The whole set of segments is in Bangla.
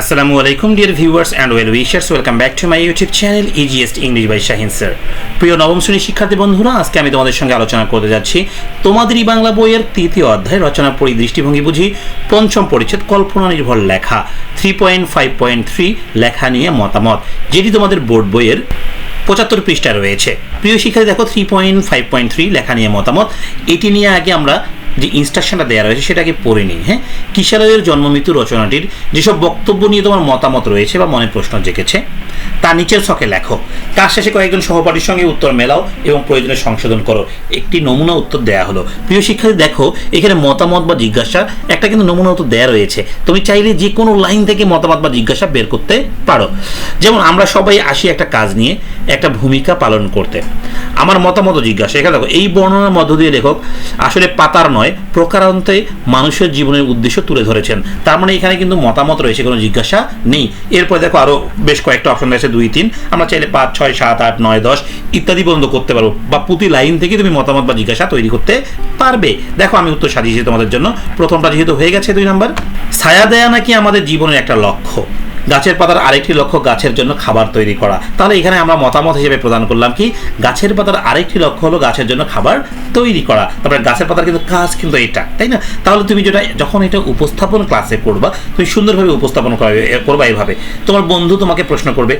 আসসালামু আলাইকুম dear viewers and well wishers welcome back to my YouTube channel easiest English by Shahin sir প্রিয় নবম শ্রেণির শিক্ষার্থী বন্ধুরা, আজকে আমি তোমাদের সঙ্গে আলোচনা করতে যাচ্ছি তোমাদেরই বাংলা বইয়ের তৃতীয় অধ্যায়, রচনা পরি দৃষ্টিভঙ্গি বুঝি, পঞ্চম পরিচ্ছেদ, কল্পনা নির্ভর লেখা three point five point three লেখা নিয়ে মতামত, যেটি তোমাদের বোর্ড বইয়ের পঁচাত্তর পৃষ্ঠা রয়েছে। প্রিয় শিক্ষার্থী, দেখো three point five point three লেখা নিয়ে মতামত, এটি নিয়ে আগে আমরা যে ইনস্ট্রাকশনটা দেওয়া রয়েছে, সেটাকে পড়ে নিই হ্যাঁ? কিশোরের জন্মমৃত্যু রচনাটির যেসব বক্তব্য নিয়ে তোমার মতামত রয়েছে বা মনে প্রশ্ন জেগেছে, তা নিচের ছকে লেখো। কাজ শেষে কয়েকজন সহপাঠীর সঙ্গে উত্তর মেলাও এবং প্রয়োজনে সংশোধন করো। একটি নমুনা উত্তর দেওয়া হলো। প্রিয় শিক্ষার্থী, দেখো, এখানে মতামত বা জিজ্ঞাসা একটা কিন্তু নমুনা উত্তর দেওয়া রয়েছে। তুমি চাইলে যে কোনো লাইন থেকে মতামত বা জিজ্ঞাসা বের করতে পারো। যেমন, আমরা সবাই আসি একটা কাজ নিয়ে, একটা ভূমিকা পালন করতে। আমার মতামত জিজ্ঞাসা। এখানে দেখো, এই বর্ণনার মধ্য দিয়ে লেখক, আসলে পাতার নয় প্রকারান্তে মানুষের জীবনের উদ্দেশ্য তুলে ধরেছেন। তার মানে এখানে কিন্তু মতামত রয়েছে, কোনো জিজ্ঞাসা নেই। এরপরে দেখো আরও বেশ কয়েকটা অপশন রয়েছে, দুই, তিন। আমরা চাইলে পাঁচ, ছয়, সাত, আট, নয়, দশ ইত্যাদি পর্যন্ত করতে পারব। বা প্রতি লাইন থেকে তুমি মতামত বা জিজ্ঞাসা তৈরি করতে পারবে। দেখো আমি উত্তর সাজিয়েছি তোমাদের জন্য। প্রথমটা যেহেতু হয়ে গেছে দুই নাম্বার। ছায়া দেয়া নাকি আমাদের জীবনের একটা লক্ষ্য? গাছের পাতার আরেকটি লক্ষ্য গাছের জন্য খাবার তৈরি করা। তাহলে এখানে আমরা মতামত হিসেবে প্রদান করলাম কি, গাছের পাতার আরেকটি লক্ষ্য হলো গাছের জন্য খাবার তৈরি করা। তারপরে গাছের পাতার কিন্তু কাজ কিন্তু এটা, তাই না? তাহলে তুমি যেটা, যখন এটা উপস্থাপন ক্লাসে করবা, তুমি সুন্দরভাবে উপস্থাপন করবে করবা এভাবে তোমার বন্ধু তোমাকে প্রশ্ন করবে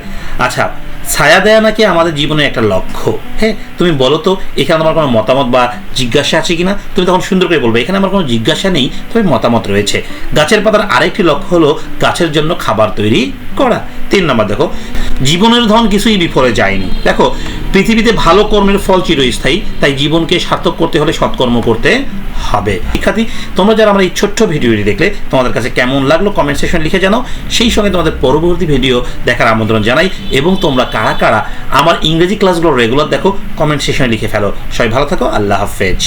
আচ্ছা ছায়া দেয়া নাকি আমাদের জীবনের একটা লক্ষ্য? হ্যাঁ তুমি বলো তো, এখানে আমার কোনো মতামত বা জিজ্ঞাসা আছে কিনা? তুমি তখন সুন্দর করে বলবে, এখানে আমার কোনো জিজ্ঞাসা নেই, তবে মতামত রয়েছে। গাছের পাতার আরেকটি লক্ষ্য হলো গাছের জন্য খাবার তৈরি করা। তিন নম্বর, দেখো, জীবনের ধন কিছুই বিফলে যায়নি। দেখো, পৃথিবীতে ভালো কর্মের ফল চিরস্থায়ী, তাই জীবনকে সার্থক করতে হলে সৎকর্ম করতে হবে। শিক্ষার্থী, তোমরা যারা আমার এই ছোট্ট ভিডিওটি দেখলে, তোমাদের কাছে কেমন লাগল কমেন্ট সেকশন লিখে জানাও। সেই সঙ্গে তোমাদের পরবর্তী ভিডিও দেখার আমন্ত্রণ জানাই, এবং তোমরা কারা কারা আমার ইংরেজি ক্লাসগুলো রেগুলার দেখো কমেন্ট সেকশনে লিখে ফেলো। সবাই ভালো থাকো, আল্লাহ হাফেজ।